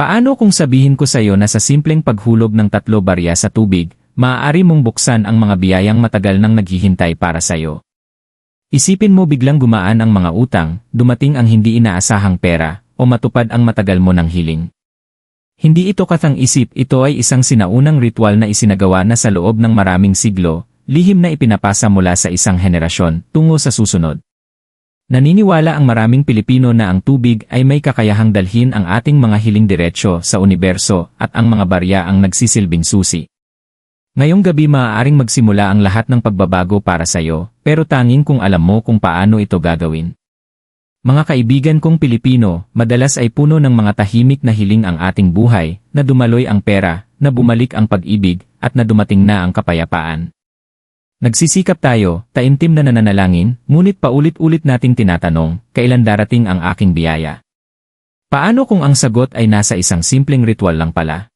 Paano kung sabihin ko sa iyo na sa simpleng paghulog ng tatlo barya sa tubig, maaari mong buksan ang mga biyayang matagal nang naghihintay para sa iyo? Isipin mo biglang gumaan ang mga utang, dumating ang hindi inaasahang pera, o matupad ang matagal mo ng hiling. Hindi ito katang isip, ito ay isang sinaunang ritual na isinagawa na sa loob ng maraming siglo, lihim na ipinapasa mula sa isang henerasyon tungo sa susunod. Naniniwala ang maraming Pilipino na ang tubig ay may kakayahang dalhin ang ating mga hiling diretsyo sa universo at ang mga barya ang nagsisilbing susi. Ngayong gabi maaaring magsimula ang lahat ng pagbabago para sa iyo, pero tanging kung alam mo kung paano ito gagawin. Mga kaibigan kong Pilipino, madalas ay puno ng mga tahimik na hiling ang ating buhay, na dumaloy ang pera, na bumalik ang pag-ibig, at na dumating na ang kapayapaan. Nagsisikap tayo, taimtim na nananalangin, ngunit paulit-ulit nating tinatanong, kailan darating ang aking biyaya? Paano kung ang sagot ay nasa isang simpleng ritual lang pala?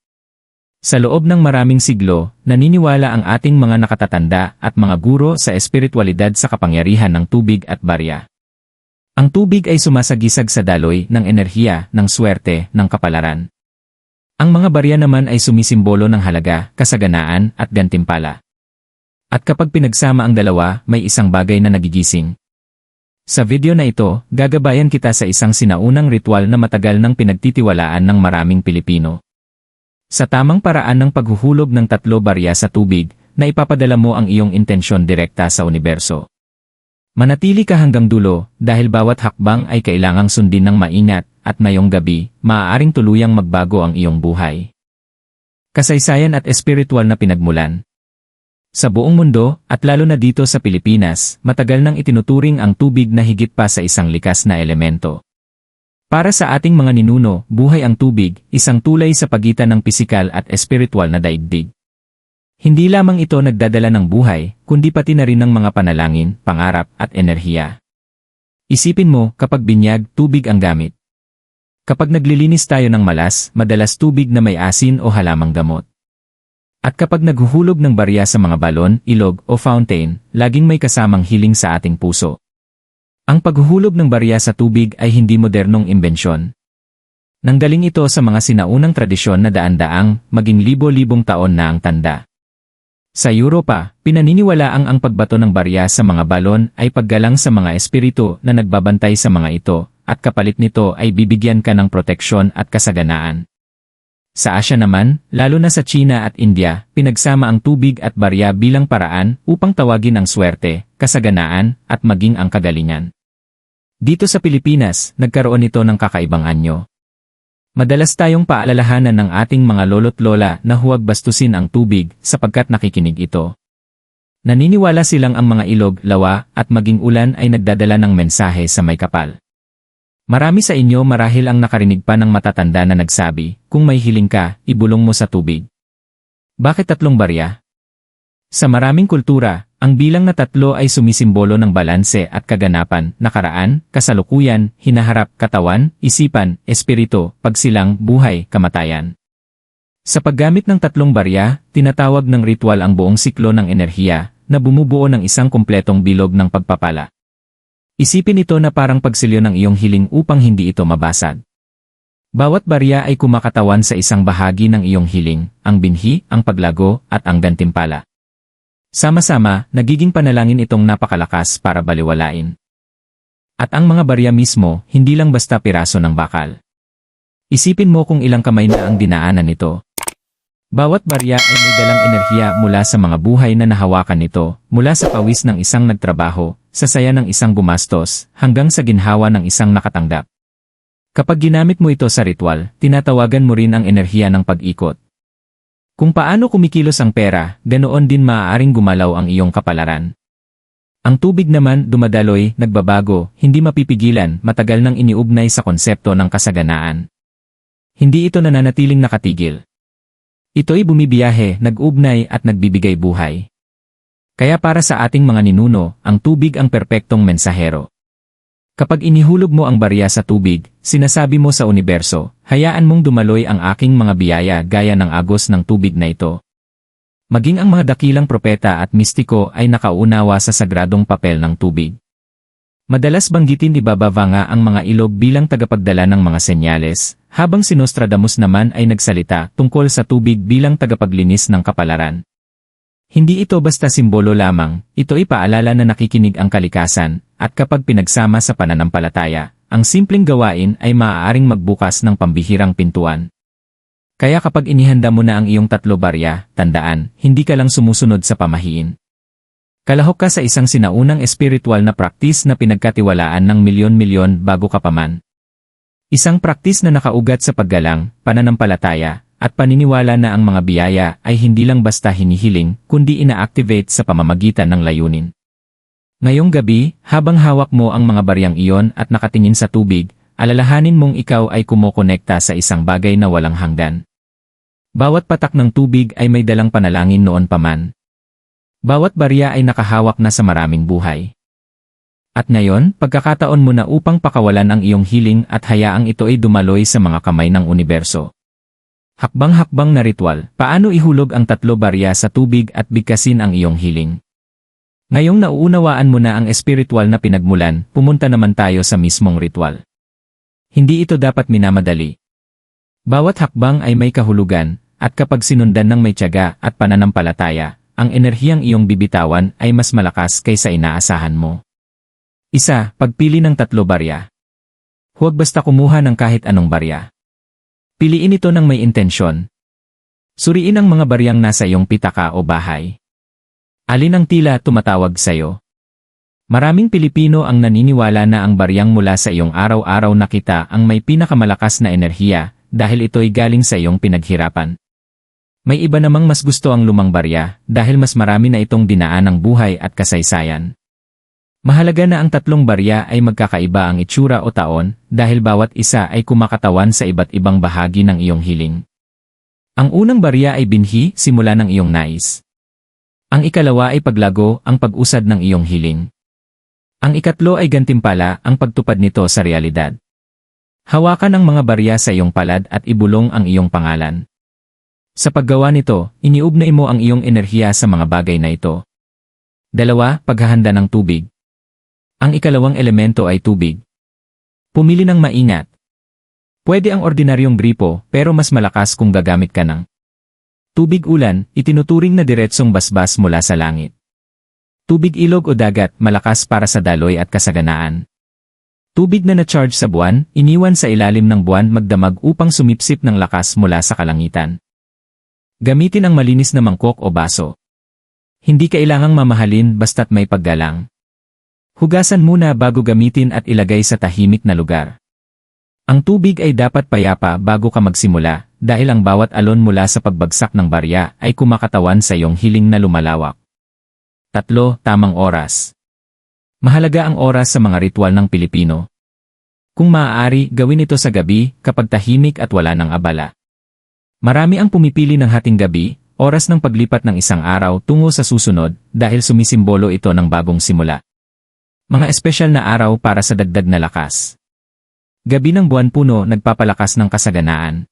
Sa loob ng maraming siglo, naniniwala ang ating mga nakatatanda at mga guro sa espiritualidad sa kapangyarihan ng tubig at barya. Ang tubig ay sumasagisag sa daloy ng enerhiya, ng swerte, ng kapalaran. Ang mga barya naman ay sumisimbolo ng halaga, kasaganaan, at gantimpala. At kapag pinagsama ang dalawa, may isang bagay na nagigising. Sa video na ito, gagabayan kita sa isang sinaunang ritual na matagal nang pinagtitiwalaan ng maraming Pilipino. Sa tamang paraan ng paghuhulog ng tatlo barya sa tubig, na ipapadala mo ang iyong intensyon direkta sa universo. Manatili ka hanggang dulo dahil bawat hakbang ay kailangang sundin ng maingat at ngayong gabi, maaaring tuluyang magbago ang iyong buhay. Kasaysayan at espiritual na pinagmulan. Sa buong mundo, at lalo na dito sa Pilipinas, matagal nang itinuturing ang tubig na higit pa sa isang likas na elemento. Para sa ating mga ninuno, buhay ang tubig, isang tulay sa pagitan ng pisikal at espiritual na daigdig. Hindi lamang ito nagdadala ng buhay, kundi pati na rin ng mga panalangin, pangarap, at enerhiya. Isipin mo, kapag binyag, tubig ang gamit. Kapag naglilinis tayo ng malas, madalas tubig na may asin o halamang gamot. At kapag naghuhulog ng barya sa mga balon, ilog, o fountain, laging may kasamang hiling sa ating puso. Ang paghuhulog ng barya sa tubig ay hindi modernong imbensyon. Nanggaling ito sa mga sinaunang tradisyon na daan-daang, maging libo-libong taon na ang tanda. Sa Europa, pinaniniwalaang ang pagbato ng barya sa mga balon ay paggalang sa mga espiritu na nagbabantay sa mga ito, at kapalit nito ay bibigyan ka ng proteksyon at kasaganaan. Sa Asya naman, lalo na sa China at India, pinagsama ang tubig at barya bilang paraan upang tawagin ang swerte, kasaganaan, at maging ang kagalingan. Dito sa Pilipinas, nagkaroon ito ng kakaibang anyo. Madalas tayong paalalahanan ng ating mga lolo't lola na huwag bastusin ang tubig sapagkat nakikinig ito. Naniniwala silang ang mga ilog, lawa, at maging ulan ay nagdadala ng mensahe sa may kapal. Marami sa inyo marahil ang nakarinig pa ng matatanda na nagsabi, kung may hiling ka, ibulong mo sa tubig. Bakit tatlong barya? Sa maraming kultura, ang bilang na tatlo ay sumisimbolo ng balanse at kaganapan, nakaraan, kasalukuyan, hinaharap, katawan, isipan, espiritu, pagsilang, buhay, kamatayan. Sa paggamit ng tatlong barya, tinatawag ng ritual ang buong siklo ng enerhiya na bumubuo ng isang kumpletong bilog ng pagpapala. Isipin ito na parang pagsilyo ng iyong hiling upang hindi ito mabasag. Bawat barya ay kumakatawan sa isang bahagi ng iyong hiling, ang binhi, ang paglago, at ang gantimpala. Sama-sama, nagiging panalangin itong napakalakas para baliwalain. At ang mga barya mismo, hindi lang basta piraso ng bakal. Isipin mo kung ilang kamay na ang dinaanan nito. Bawat barya ay may dalang enerhiya mula sa mga buhay na nahawakan nito, mula sa pawis ng isang nagtrabaho, sa saya ng isang gumastos, hanggang sa ginhawa ng isang nakatanggap. Kapag ginamit mo ito sa ritual, tinatawagan mo rin ang enerhiya ng pag-ikot, kung paano kumikilos ang pera, ganoon din maaaring gumalaw ang iyong kapalaran. Ang tubig naman dumadaloy, nagbabago, hindi mapipigilan, matagal nang iniugnay sa konsepto ng kasaganaan. Hindi ito nananatiling nakatigil. Ito'y bumibiyahe, nag-ugnay at nagbibigay buhay. Kaya para sa ating mga ninuno, ang tubig ang perpektong mensahero. Kapag inihulog mo ang barya sa tubig, sinasabi mo sa universo, hayaan mong dumaloy ang aking mga biyaya gaya ng agos ng tubig na ito. Maging ang mga dakilang propeta at mistiko ay nakaunawa sa sagradong papel ng tubig. Madalas banggitin ni Baba Vanga ang mga ilog bilang tagapagdala ng mga senyales, habang si Nostradamus naman ay nagsalita tungkol sa tubig bilang tagapaglinis ng kapalaran. Hindi ito basta simbolo lamang, ito ay paalala na nakikinig ang kalikasan, at kapag pinagsama sa pananampalataya, ang simpleng gawain ay maaaring magbukas ng pambihirang pintuan. Kaya kapag inihanda mo na ang iyong tatlo barya, tandaan, hindi ka lang sumusunod sa pamahiin. Kalahok ka sa isang sinaunang espiritual na praktis na pinagkatiwalaan ng milyon-milyon bago ka pa man. Isang praktis na nakaugat sa paggalang, pananampalataya, at paniniwala na ang mga biyaya ay hindi lang basta hinihiling, kundi ina-activate sa pamamagitan ng layunin. Ngayong gabi, habang hawak mo ang mga baryang iyon at nakatingin sa tubig, alalahanin mong ikaw ay kumokonekta sa isang bagay na walang hanggan. Bawat patak ng tubig ay may dalang panalangin noon pa man. Bawat barya ay nakahawak na sa maraming buhay. At ngayon, pagkakataon mo na upang pakawalan ang iyong hiling at hayaang ito ay dumaloy sa mga kamay ng universo. Hakbang-hakbang na ritual, paano ihulog ang tatlo barya sa tubig at bigkasin ang iyong hiling. Ngayong nauunawaan mo na ang espiritual na pinagmulan, pumunta naman tayo sa mismong ritual. Hindi ito dapat minamadali. Bawat hakbang ay may kahulugan, at kapag sinundan ng may tiyaga at pananampalataya, ang enerhiyang iyong bibitawan ay mas malakas kaysa inaasahan mo. Isa, pagpili ng tatlo barya. Huwag basta kumuha ng kahit anong barya. Piliin ito ng may intensyon. Suriin ang mga baryang nasa iyong pitaka o bahay. Alin ang tila tumatawag sa iyo? Maraming Pilipino ang naniniwala na ang baryang mula sa iyong araw-araw na kita ang may pinakamalakas na enerhiya dahil ito'y galing sa iyong pinaghirapan. May iba namang mas gusto ang lumang barya dahil mas marami na itong dinaan ng buhay at kasaysayan. Mahalaga na ang tatlong barya ay magkakaiba ang itsura o taon dahil bawat isa ay kumakatawan sa iba't ibang bahagi ng iyong hiling. Ang unang barya ay binhi simula ng iyong nais. Ang ikalawa ay paglago ang pag-usad ng iyong hiling. Ang ikatlo ay gantimpala ang pagtupad nito sa realidad. Hawakan ang mga barya sa iyong palad at ibulong ang iyong pangalan. Sa paggawa nito, iniugnay mo ang iyong enerhiya sa mga bagay na ito. Dalawa, paghahanda ng tubig. Ang ikalawang elemento ay tubig. Pumili ng maingat. Pwede ang ordinaryong gripo pero mas malakas kung gagamit ka ng tubig ulan, itinuturing na diretsong basbas mula sa langit. Tubig ilog o dagat, malakas para sa daloy at kasaganaan. Tubig na na-charge sa buwan, iniwan sa ilalim ng buwan magdamag upang sumipsip ng lakas mula sa kalangitan. Gamitin ang malinis na mangkok o baso. Hindi kailangang mamahalin basta't may paggalang. Hugasan muna bago gamitin at ilagay sa tahimik na lugar. Ang tubig ay dapat payapa bago ka magsimula dahil ang bawat alon mula sa pagbagsak ng barya ay kumakatawan sa iyong hiling na lumalawak. Tatlo, tamang oras. Mahalaga ang oras sa mga ritual ng Pilipino. Kung maaari, gawin ito sa gabi kapag tahimik at wala ng abala. Marami ang pumipili ng hating gabi, oras ng paglipat ng isang araw tungo sa susunod dahil sumisimbolo ito ng bagong simula. Mga espesyal na araw para sa dagdag na lakas. Gabi ng buwan puno nagpapalakas ng kasaganaan.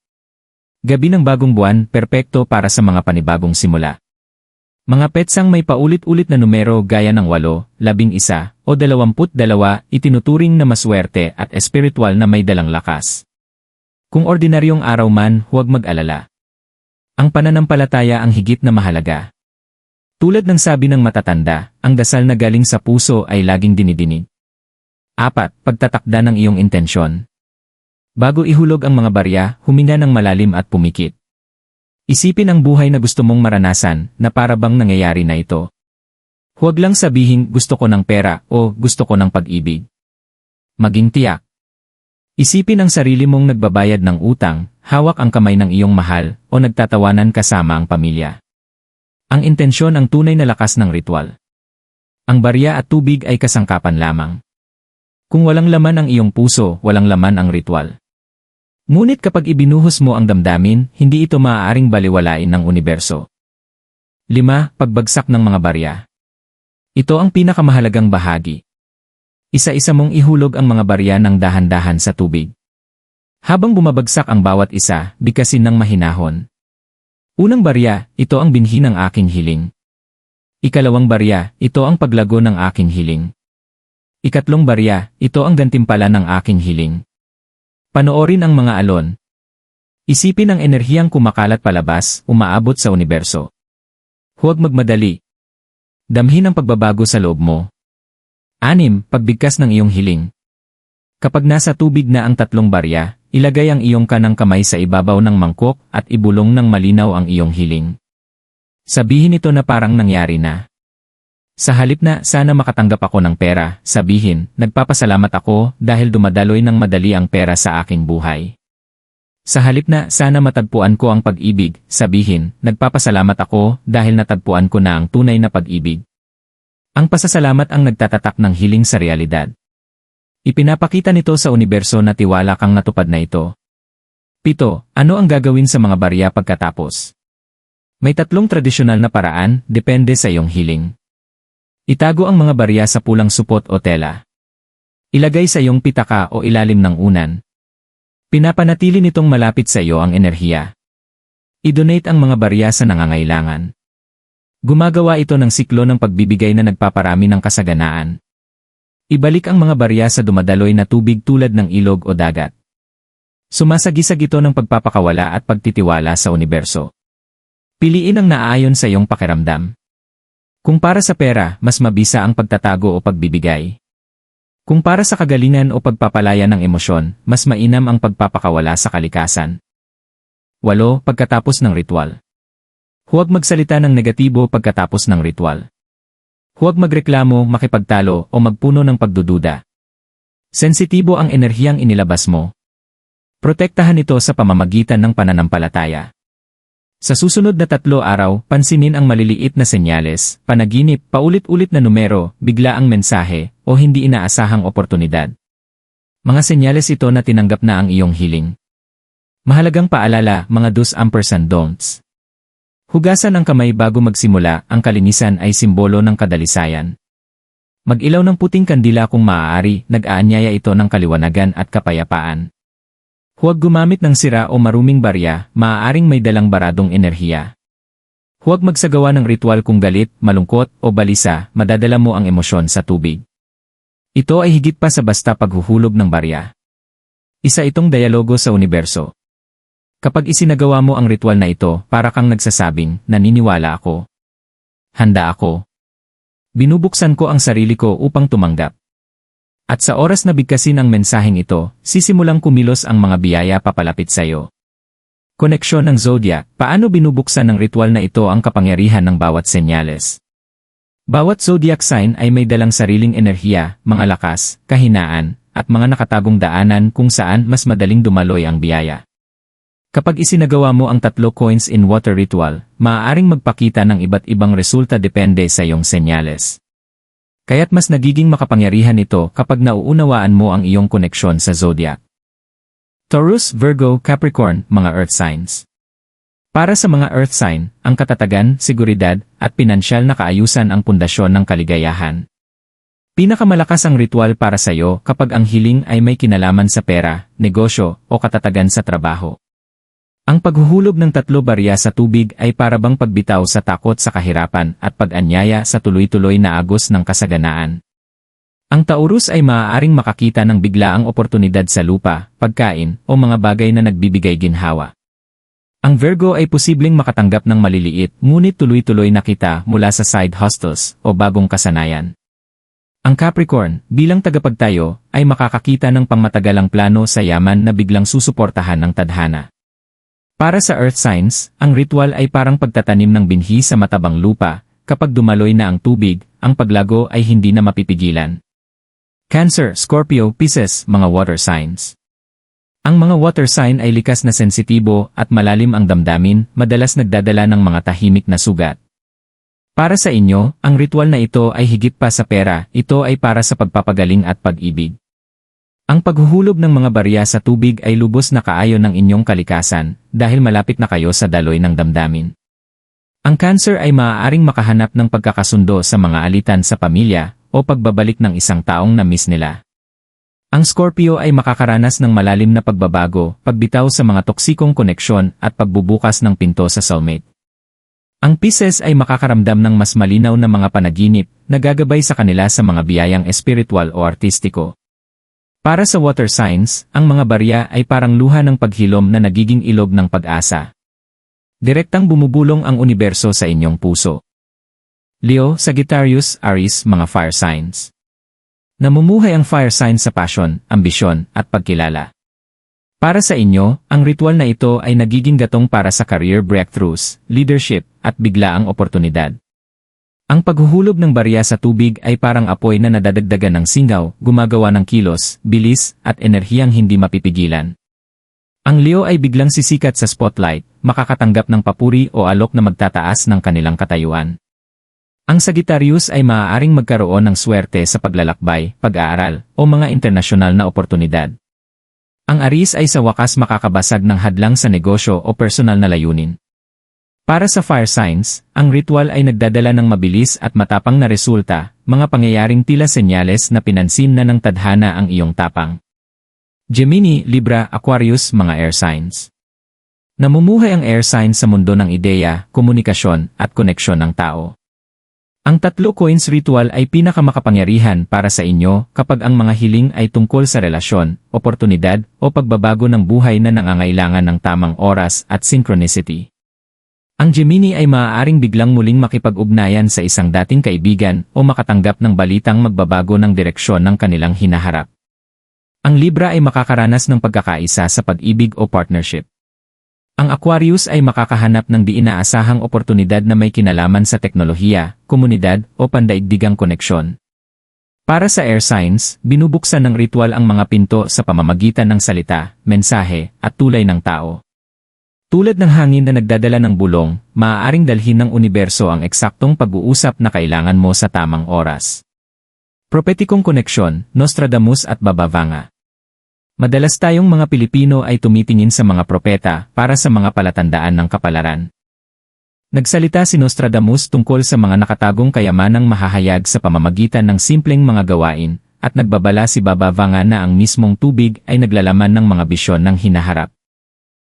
Gabi ng bagong buwan, perpekto para sa mga panibagong simula. Mga petsang may paulit-ulit na numero gaya ng 8, 11, o 22 itinuturing na maswerte at espiritual na may dalang lakas. Kung ordinaryong araw man, huwag mag-alala. Ang pananampalataya ang higit na mahalaga. Tulad ng sabi ng matatanda, ang dasal na galing sa puso ay laging dinidinig. Apat, pagtatakda ng iyong intensyon. Bago ihulog ang mga barya, huminga ng malalim at pumikit. Isipin ang buhay na gusto mong maranasan na para bang nangyayari na ito. Huwag lang sabihin gusto ko ng pera o gusto ko ng pag-ibig. Maging tiyak. Isipin ang sarili mong nagbabayad ng utang, hawak ang kamay ng iyong mahal, o nagtatawanan kasama ang pamilya. Ang intensyon ang tunay na lakas ng ritual. Ang barya at tubig ay kasangkapan lamang. Kung walang laman ang iyong puso, walang laman ang ritual. Ngunit kapag ibinuhos mo ang damdamin, hindi ito maaaring baliwalain ng universo. 5. Pagbagsak ng mga barya. Ito ang pinakamahalagang bahagi. Isa-isa mong ihulog ang mga barya ng dahan-dahan sa tubig. Habang bumabagsak ang bawat isa, bikasin ng mahinahon. Unang barya, ito ang binhi ng aking hiling. Ikalawang barya, ito ang paglago ng aking hiling. Ikatlong barya, ito ang gantimpala ng aking hiling. Panoorin ang mga alon, Isipin ang enerhiyang kumakalat palabas, umaabot sa universo. Huwag magmadali. Damhin ang pagbabago sa loob mo. Anim, pagbigkas ng iyong hiling. Kapag nasa tubig na ang tatlong barya, ilagay ang iyong kanang kamay sa ibabaw ng mangkok at ibulong ng malinaw ang iyong hiling. Sabihin ito na parang nangyari na. Sa halip na sana makatanggap ako ng pera, sabihin, nagpapasalamat ako dahil dumadaloy ng madali ang pera sa aking buhay. Sa halip na sana matagpuan ko ang pag-ibig, sabihin, nagpapasalamat ako dahil natagpuan ko na ang tunay na pag-ibig. Ang pasasalamat ang nagtatatak ng hiling sa realidad. Ipinapakita nito sa universo na tiwala kang natupad na ito. Pito, ano ang gagawin sa mga barya pagkatapos? May tatlong tradisyonal na paraan, depende sa iyong hiling. Itago ang mga barya sa pulang supot o tela. Ilagay sa iyong pitaka o ilalim ng unan. Pinapanatili nitong malapit sa iyo ang enerhiya. I-donate ang mga barya sa nangangailangan. Gumagawa ito ng siklo ng pagbibigay na nagpaparami ng kasaganaan. Ibalik ang mga barya sa dumadaloy na tubig tulad ng ilog o dagat. Sumasagisag ito ng pagpapakawala at pagtitiwala sa universo. Piliin ang naaayon sa iyong pakiramdam. Kung para sa pera, mas mabisa ang pagtatago o pagbibigay. Kung para sa kagalingan o pagpapalaya ng emosyon, mas mainam ang pagpapakawala sa kalikasan. 8. Pagkatapos ng ritual. Huwag magsalita ng negatibo pagkatapos ng ritual. Huwag magreklamo, makipagtalo, o magpuno ng pagdududa. Sensitibo ang enerhiyang inilabas mo. Protektahan ito sa pamamagitan ng pananampalataya. Sa susunod na tatlo araw, pansinin ang maliliit na senyales, panaginip, paulit-ulit na numero, bigla ang mensahe, o hindi inaasahang oportunidad. Mga senyales ito na tinanggap na ang iyong hiling. Mahalagang paalala, mga do's ampersand don'ts. Hugasan ang kamay bago magsimula, ang kalinisan ay simbolo ng kadalisayan. Mag-ilaw ng puting kandila kung maaari, nag-aanyaya ito ng kaliwanagan at kapayapaan. Huwag gumamit ng sira o maruming barya, maaaring may dalang baradong enerhiya. Huwag magsagawa ng ritual kung galit, malungkot, o balisa, madadala mo ang emosyon sa tubig. Ito ay higit pa sa basta paghuhulog ng barya. Isa itong dialogo sa universo. Kapag isinagawa mo ang ritual na ito, para kang nagsasabing, naniniwala ako. Handa ako. Binubuksan ko ang sarili ko upang tumanggap. At sa oras na bigkasin ang mensaheng ito, sisimulang kumilos ang mga biyaya papalapit sa iyo. Koneksyon ng Zodiac, paano binubuksan ng ritual na ito ang kapangyarihan ng bawat senyales? Bawat zodiac sign ay may dalang sariling enerhiya, mga lakas, kahinaan, at mga nakatagong daanan kung saan mas madaling dumaloy ang biyaya. Kapag isinagawa mo ang tatlo coins in water ritual, maaaring magpakita ng iba't ibang resulta depende sa iyong senyales. Kaya't mas nagiging makapangyarihan ito kapag nauunawaan mo ang iyong koneksyon sa zodiac. Taurus, Virgo, Capricorn, mga earth signs. Para sa mga earth sign, ang katatagan, seguridad, at pinansyal na kaayusan ang pundasyon ng kaligayahan. Pinakamalakas ang ritual para sa iyo kapag ang hiling ay may kinalaman sa pera, negosyo, o katatagan sa trabaho. Ang paghuhulog ng tatlo barya sa tubig ay parabang pagbitaw sa takot sa kahirapan at pag-anyaya sa tuloy-tuloy na agos ng kasaganaan. Ang Taurus ay maaaring makakita ng biglaang oportunidad sa lupa, pagkain, o mga bagay na nagbibigay ginhawa. Ang Virgo ay posibleng makatanggap ng maliliit ngunit tuloy-tuloy na kita mula sa side hustles o bagong kasanayan. Ang Capricorn, bilang tagapagtayo, ay makakakita ng pangmatagalang plano sa yaman na biglang susuportahan ng tadhana. Para sa earth signs, ang ritual ay parang pagtatanim ng binhi sa matabang lupa, kapag dumaloy na ang tubig, ang paglago ay hindi na mapipigilan. Cancer, Scorpio, Pisces, mga water signs. Ang mga water sign ay likas na sensitibo at malalim ang damdamin, madalas nagdadala ng mga tahimik na sugat. Para sa inyo, ang ritual na ito ay higit pa sa pera, ito ay para sa pagpapagaling at pag-ibig. Ang paghuhulog ng mga barya sa tubig ay lubos na kaayon ng inyong kalikasan dahil malapit na kayo sa daloy ng damdamin. Ang cancer ay maaaring makahanap ng pagkakasundo sa mga alitan sa pamilya o pagbabalik ng isang taong na-miss nila. Ang Scorpio ay makakaranas ng malalim na pagbabago, pagbitaw sa mga toksikong koneksyon at pagbubukas ng pinto sa soulmate. Ang Pisces ay makakaramdam ng mas malinaw na mga panaginip na gagabay sa kanila sa mga biyayang espiritual o artistiko. Para sa water signs, ang mga barya ay parang luha ng paghilom na nagiging ilog ng pag-asa. Direktang bumubulong ang universo sa inyong puso. Leo, Sagittarius, Aries, mga fire signs. Namumuhay ang fire signs sa passion, ambisyon, at pagkilala. Para sa inyo, ang ritual na ito ay nagiging gatong para sa career breakthroughs, leadership, at biglaang oportunidad. Ang paghuhulog ng barya sa tubig ay parang apoy na nadadagdagan ng singaw, gumagawa ng kilos, bilis, at enerhiyang hindi mapipigilan. Ang Leo ay biglang sisikat sa spotlight, makakatanggap ng papuri o alok na magtataas ng kanilang katayuan. Ang Sagittarius ay maaaring magkaroon ng swerte sa paglalakbay, pag-aaral, o mga internasyonal na oportunidad. Ang Aries ay sa wakas makakabasag ng hadlang sa negosyo o personal na layunin. Para sa fire signs, ang ritual ay nagdadala ng mabilis at matapang na resulta, mga pangyayaring tila senyales na pinansin na ng tadhana ang iyong tapang. Gemini, Libra, Aquarius, mga air signs. Namumuhay ang air signs sa mundo ng ideya, komunikasyon, at koneksyon ng tao. Ang tatlo coins ritual ay pinakamakapangyarihan para sa inyo kapag ang mga hiling ay tungkol sa relasyon, oportunidad, o pagbabago ng buhay na nangangailangan ng tamang oras at synchronicity. Ang Gemini ay maaaring biglang muling makipag-ugnayan sa isang dating kaibigan o makatanggap ng balitang magbabago ng direksyon ng kanilang hinaharap. Ang Libra ay makakaranas ng pagkakaisa sa pag-ibig o partnership. Ang Aquarius ay makakahanap ng di inaasahang oportunidad na may kinalaman sa teknolohiya, komunidad, o pandaigdigang koneksyon. Para sa air signs, binubuksan ng ritual ang mga pinto sa pamamagitan ng salita, mensahe, at tulay ng tao. Tulad ng hangin na nagdadala ng bulong, maaaring dalhin ng universo ang eksaktong pag-uusap na kailangan mo sa tamang oras. Propetikong koneksyon, Nostradamus at Babavanga. Madalas tayong mga Pilipino ay tumitingin sa mga propeta para sa mga palatandaan ng kapalaran. Nagsalita si Nostradamus tungkol sa mga nakatagong kayamanang mahahayag sa pamamagitan ng simpleng mga gawain, at nagbabala si Babavanga na ang mismong tubig ay naglalaman ng mga bisyon ng hinaharap.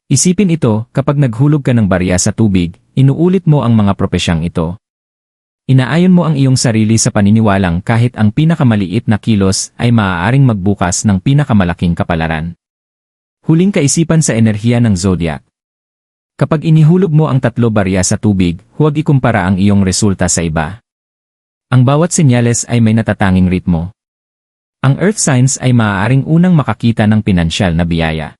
Isipin ito, kapag naghulog ka ng barya sa tubig, inuulit mo ang mga propesyang ito. Inaayon mo ang iyong sarili sa paniniwalang kahit ang pinakamaliit na kilos ay maaaring magbukas ng pinakamalaking kapalaran. Huling kaisipan sa enerhiya ng zodiac. Kapag inihulog mo ang tatlo barya sa tubig, huwag ikumpara ang iyong resulta sa iba. Ang bawat senyales ay may natatanging ritmo. Ang earth signs ay maaaring unang makakita ng pinansyal na biyaya.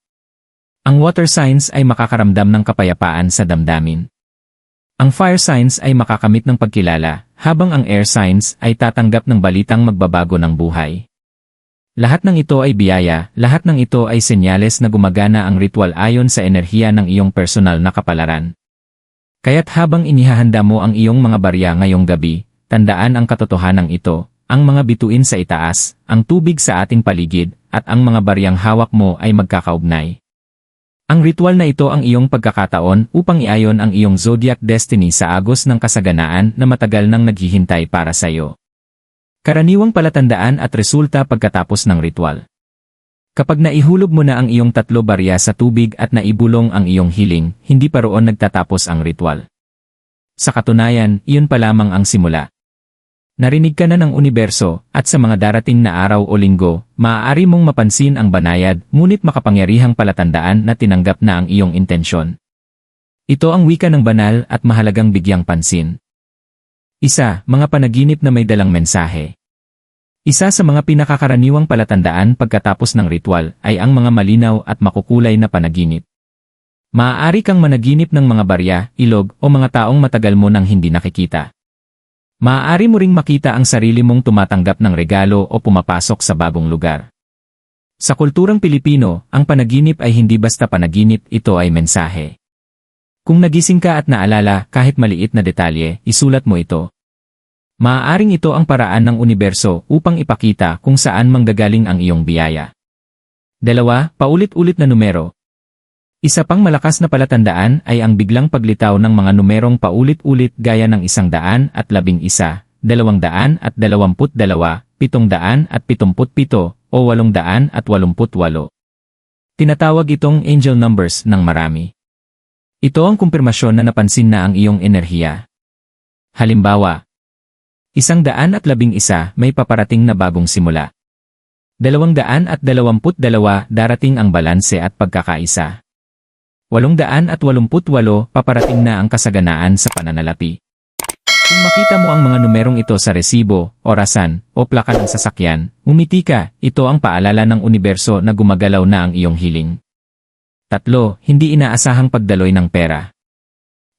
Ang water signs ay makakaramdam ng kapayapaan sa damdamin. Ang fire signs ay makakamit ng pagkilala, habang ang air signs ay tatanggap ng balitang magbabago ng buhay. Lahat ng ito ay biyaya, lahat ng ito ay senyales na gumagana ang ritual ayon sa enerhiya ng iyong personal na kapalaran. Kaya't habang inihahanda mo ang iyong mga barya ngayong gabi, tandaan ang katotohanan ito, ang mga bituin sa itaas, ang tubig sa ating paligid, at ang mga baryang hawak mo ay magkakaugnay. Ang ritual na ito ang iyong pagkakataon upang iayon ang iyong zodiac destiny sa agos ng kasaganaan na matagal nang naghihintay para sa iyo. Karaniwang palatandaan at resulta pagkatapos ng ritual. Kapag naihulog mo na ang iyong tatlo barya sa tubig at naibulong ang iyong hiling, hindi pa roon nagtatapos ang ritual. Sa katunayan, iyon pa lamang ang simula. Narinig ka na ng universo, at sa mga darating na araw o linggo, maaari mong mapansin ang banayad, ngunit makapangyarihang palatandaan na tinanggap na ang iyong intensyon. Ito ang wika ng banal at mahalagang bigyang pansin. Isa, mga panaginip na may dalang mensahe. Isa sa mga pinakakaraniwang palatandaan pagkatapos ng ritual ay ang mga malinaw at makukulay na panaginip. Maaari kang managinip ng mga barya, ilog, o mga taong matagal mo nang hindi nakikita. Maaari mo ring makita ang sarili mong tumatanggap ng regalo o pumapasok sa bagong lugar. Sa kulturang Pilipino, ang panaginip ay hindi basta panaginip, ito ay mensahe. Kung nagising ka at naalala kahit maliit na detalye, isulat mo ito. Maaaring ito ang paraan ng universo upang ipakita kung saan manggagaling ang iyong biyaya. Dalawa, paulit-ulit na numero, isa pang malakas na palatandaan ay ang biglang paglitaw ng mga numerong paulit-ulit gaya ng isang daan at labing isa, dalawang daan at dalawamput dalawa, pitong daan at pitumput pito, o walong daan at walumput walo. Tinatawag itong angel numbers ng marami. Ito ang kumpirmasyon na napansin na ang iyong enerhiya. Halimbawa, isang daan at labing isa may paparating na bagong simula. 222 darating ang balanse at pagkakaisa. 888 paparating na ang kasaganaan sa pananalapi. Kung makita mo ang mga numerong ito sa resibo, orasan, o plaka ng sasakyan, umiti ka, ito ang paalala ng universo na gumagalaw na ang iyong hiling. Tatlo, hindi inaasahang pagdaloy ng pera.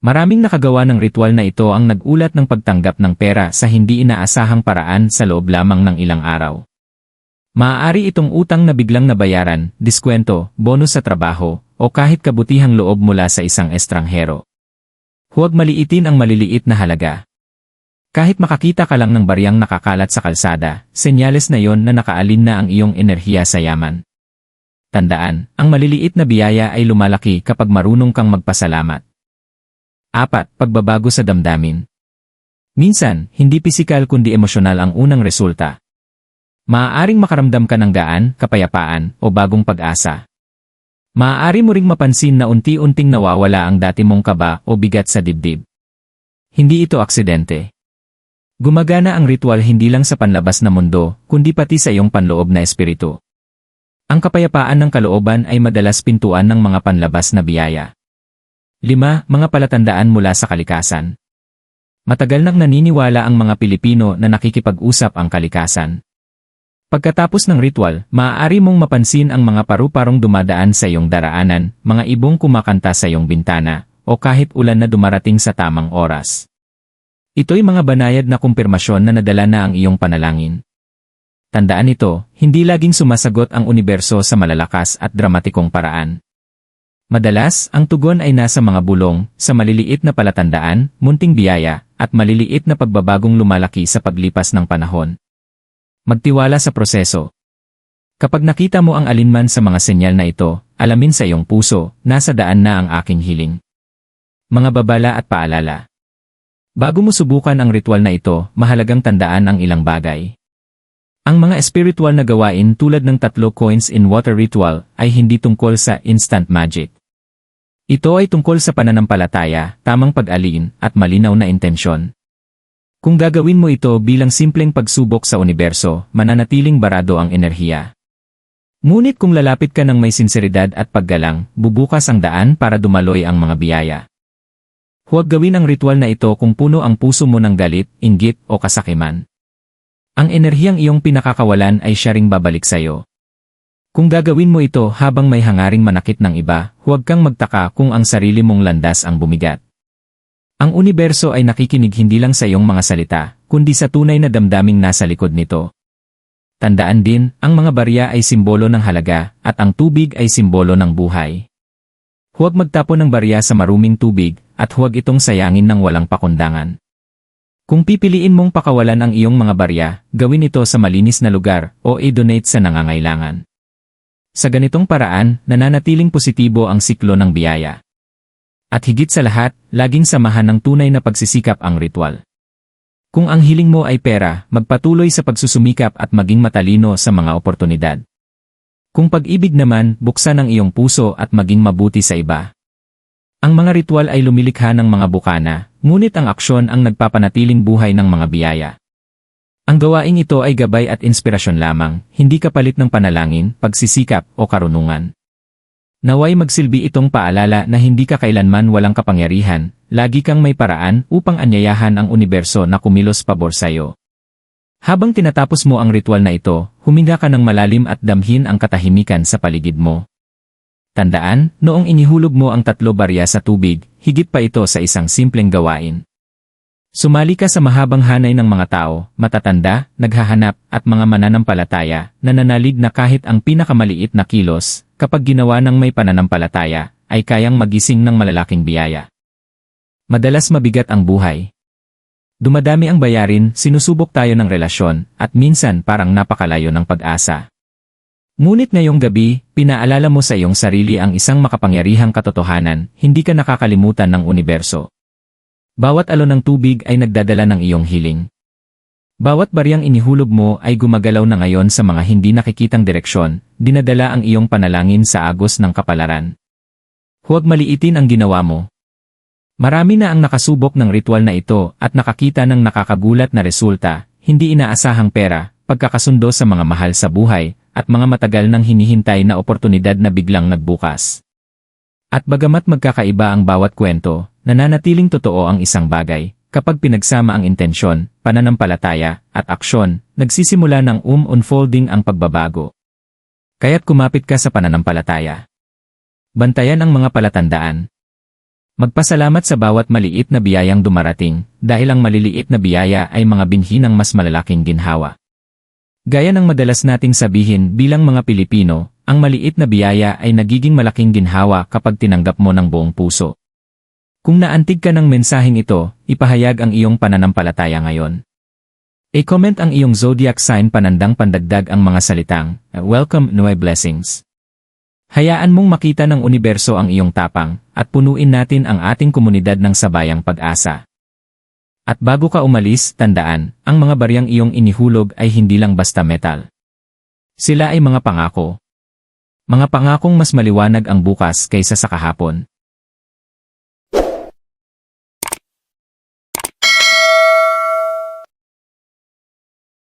Maraming nakagawa ng ritual na ito ang nagulat ng pagtanggap ng pera sa hindi inaasahang paraan sa loob lamang ng ilang araw. Maaari itong utang na biglang nabayaran, diskwento, bonus sa trabaho, o kahit kabutihang loob mula sa isang estranghero. Huwag maliitin ang maliliit na halaga. Kahit makakita ka lang ng bariyang nakakalat sa kalsada, senyales na yon na nakaalin na ang iyong enerhiya sa yaman. Tandaan, ang maliliit na biyaya ay lumalaki kapag marunong kang magpasalamat. 4. Pagbabago sa damdamin. Minsan, hindi pisikal kundi emosyonal ang unang resulta. Maaaring makaramdam ka ng gaan, kapayapaan, o bagong pag-asa. Maaari mo ring mapansin na unti-unting nawawala ang dati mong kaba o bigat sa dibdib. Hindi ito aksidente. Gumagana ang ritual hindi lang sa panlabas na mundo, kundi pati sa iyong panloob na espiritu. Ang kapayapaan ng kalooban ay madalas pintuan ng mga panlabas na biyaya. 5. Mga palatandaan mula sa kalikasan. Matagal nang naniniwala ang mga Pilipino na nakikipag-usap ang kalikasan. Pagkatapos ng ritual, maaari mong mapansin ang mga paru-parong dumadaan sa iyong daraanan, mga ibong kumakanta sa iyong bintana, o kahit ulan na dumarating sa tamang oras. Ito'y mga banayad na kumpirmasyon na nadala na ang iyong panalangin. Tandaan ito, hindi laging sumasagot ang universo sa malalakas at dramatikong paraan. Madalas, ang tugon ay nasa mga bulong, sa maliliit na palatandaan, munting biyaya, at maliliit na pagbabagong lumalaki sa paglipas ng panahon. Magtiwala sa proseso. Kapag nakita mo ang alinman sa mga senyal na ito, alamin sa iyong puso, nasa daan na ang aking hiling. Mga babala at paalala. Bago mo subukan ang ritual na ito, mahalagang tandaan ang ilang bagay. Ang mga spiritual na gawain tulad ng tatlo coins in water ritual ay hindi tungkol sa instant magic. Ito ay tungkol sa pananampalataya, tamang pag-alin, at malinaw na intensyon. Kung gagawin mo ito bilang simpleng pagsubok sa universo, mananatiling barado ang enerhiya. Ngunit kung lalapit ka ng may sinseridad at paggalang, bubukas ang daan para dumaloy ang mga biyaya. Huwag gawin ang ritual na ito kung puno ang puso mo ng galit, inggit, o kasakiman. Ang enerhiyang iyong pinakakawalan ay siya ring babalik sa iyo. Kung gagawin mo ito habang may hangaring manakit ng iba, huwag kang magtaka kung ang sarili mong landas ang bumigat. Ang universo ay nakikinig hindi lang sa iyong mga salita, kundi sa tunay na damdaming nasa likod nito. Tandaan din, ang mga barya ay simbolo ng halaga, at ang tubig ay simbolo ng buhay. Huwag magtapon ng barya sa maruming tubig, at huwag itong sayangin ng walang pakundangan. Kung pipiliin mong pakawalan ang iyong mga barya, gawin ito sa malinis na lugar o i-donate sa nangangailangan. Sa ganitong paraan, nananatiling positibo ang siklo ng biyaya. At higit sa lahat, laging samahan ng tunay na pagsisikap ang ritual. Kung ang hiling mo ay pera, magpatuloy sa pagsusumikap at maging matalino sa mga oportunidad. Kung pag-ibig naman, buksan ang iyong puso at maging mabuti sa iba. Ang mga ritual ay lumilikha ng mga bukana, ngunit ang aksyon ang nagpapanatiling buhay ng mga biyaya. Ang gawaing ito ay gabay at inspirasyon lamang, hindi kapalit ng panalangin, pagsisikap, o karunungan. Naway magsilbi itong paalala na hindi ka kailanman walang kapangyarihan, lagi kang may paraan upang anyayahan ang universo na kumilos pabor sa'yo. Habang tinatapos mo ang ritual na ito, huminga ka ng malalim at damhin ang katahimikan sa paligid mo. Tandaan, noong inihulog mo ang tatlo barya sa tubig, higit pa ito sa isang simpleng gawain. Sumali ka sa mahabang hanay ng mga tao, matatanda, naghahanap, at mga mananampalataya, na nanalig na kahit ang pinakamaliit na kilos, kapag ginawa ng may pananampalataya, ay kayang magising ng malalaking biyaya. Madalas mabigat ang buhay. Dumadami ang bayarin, sinusubok tayo ng relasyon, at minsan parang napakalayo ng pag-asa. Ngunit ngayong gabi, pinaalala mo sa iyong sarili ang isang makapangyarihang katotohanan, hindi ka nakakalimutan ng universo. Bawat alon ng tubig ay nagdadala ng iyong hiling. Bawat baryang inihulog mo ay gumagalaw na ngayon sa mga hindi nakikitang direksyon, dinadala ang iyong panalangin sa agos ng kapalaran. Huwag maliitin ang ginawa mo. Marami na ang nakasubok ng ritual na ito at nakakita ng nakakagulat na resulta, hindi inaasahang pera, pagkakasundo sa mga mahal sa buhay, at mga matagal nang hinihintay na oportunidad na biglang nagbukas. At bagamat magkakaiba ang bawat kwento, nananatiling totoo ang isang bagay, kapag pinagsama ang intensyon, pananampalataya, at aksyon, nagsisimula ng um-unfolding ang pagbabago. Kaya't kumapit ka sa pananampalataya. Bantayan ang mga palatandaan. Magpasalamat sa bawat maliit na biyayang dumarating, dahil ang maliliit na biyaya ay mga binhi ng mas malalaking ginhawa. Gaya ng madalas nating sabihin bilang mga Pilipino, ang maliit na biyaya ay nagiging malaking ginhawa kapag tinanggap mo ng buong puso. Kung naantig ka ng mensaheng ito, ipahayag ang iyong pananampalataya ngayon. I-comment ang iyong zodiac sign panandang pandagdag ang mga salitang, Welcome Noy Blessings. Hayaan mong makita ng universo ang iyong tapang, at punuin natin ang ating komunidad ng sabayang pag-asa. At bago ka umalis, tandaan, ang mga baryang iyong inihulog ay hindi lang basta metal. Sila ay mga pangako. Mga pangakong mas maliwanag ang bukas kaysa sa kahapon.